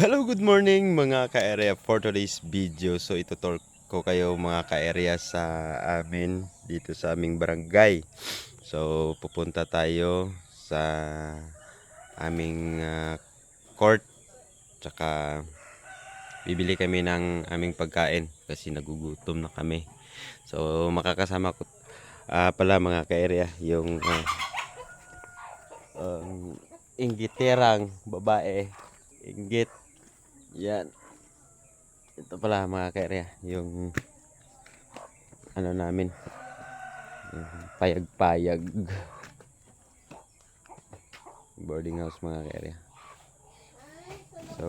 Hello, good morning mga ka-area for today's video. So ito ko kayo mga ka-area sa amin dito sa aming barangay. So pupunta tayo sa aming ah, court tsaka bibili kami ng aming pagkain kasi nagugutom na kami. So makakasama ko ah, pala mga ka-area yung ah, ang inggiterang babae inggit yan. Ito pala mga kairya yung ano namin. Payag-payag. Boarding house mga kairya. So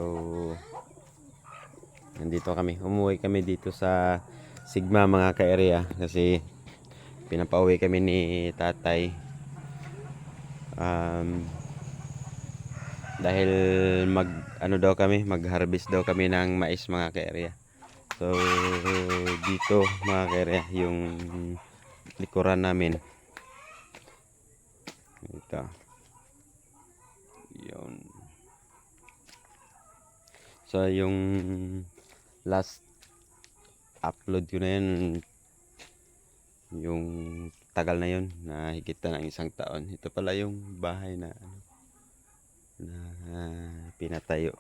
nandito kami. Umuwi kami dito sa Sigma mga kairya kasi pinapauwi kami ni tatay. Um, dahil mag ano daw kami mag harvest daw kami ng mais mga kaerya. So dito mga kaerya yung likuran namin. Ito. Yun. So yung last upload ko na yun yung tagal na yun na higit na ng isang taon. Ito pala yung bahay na ano na pinatayo.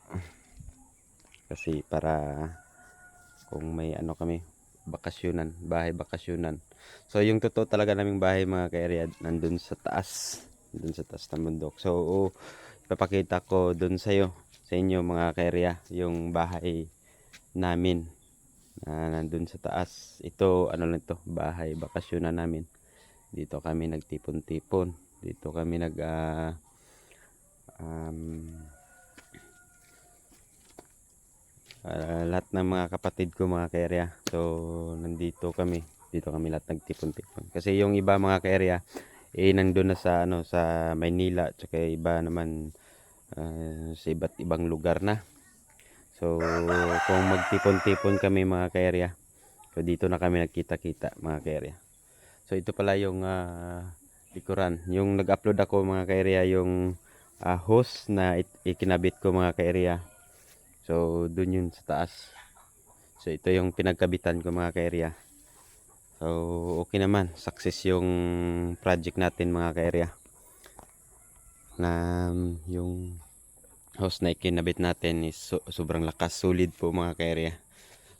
Kasi para kung may ano kami bakasyonan bahay bakasyonan. So yung totoo talaga naming bahay mga kaerya nandun sa taas. Dun sa taas ng bundok. So ipapakita ko dun sa'yo sa inyo mga kaerya yung bahay namin na nandun sa taas. Ito ano lang to bahay bakasyonan namin. Dito kami nagtipon-tipon. Dito kami nag ah, um, ah, lahat ng mga kapatid ko mga kaerya. So nandito kami. Dito kami lahat nagtipon-tipon. Kasi yung iba mga kaerya eh nandun na sa ano sa Maynila. Tsaka iba naman ah, sa iba't ibang lugar na. So kung magtipon-tipon kami mga kaerya so dito na kami nagkita-kita mga kaerya. So ito pala yung ah, likuran. Yung nag-upload ako mga kaerya yung ah, hose na it- ikinabit ko mga kaerya so dun yun sa taas. So ito yung pinagkabitan ko mga kaerya so okay naman. Success yung project natin mga kaerya na um, yung hose na ikinabit natin is so- sobrang lakas solid po mga kaerya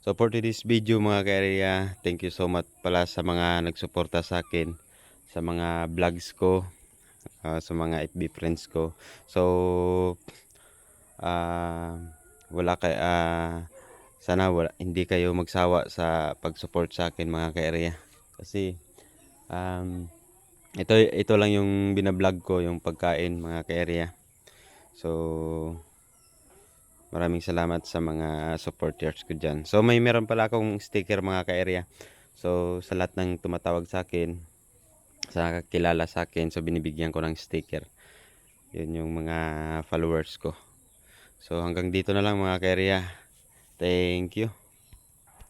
so for today's video mga kaerya thank you so much pala sa mga nagsuporta sa akin sa mga vlogs ko ah, sa mga FB friends ko. So ah wala kay ah sana wala, hindi kayo magsawa sa pag-support sa akin mga ka-area. Kasi um, ito ito lang yung binablog ko yung pagkain mga ka-area. So maraming salamat sa mga supporters ko dyan. So may meron pala akong sticker mga ka-area. So sa lahat ng tumatawag sa akin sa kilala sa akin so binibigyan ko ng sticker. Yun yung mga followers ko. So hanggang dito na lang mga ka-area thank you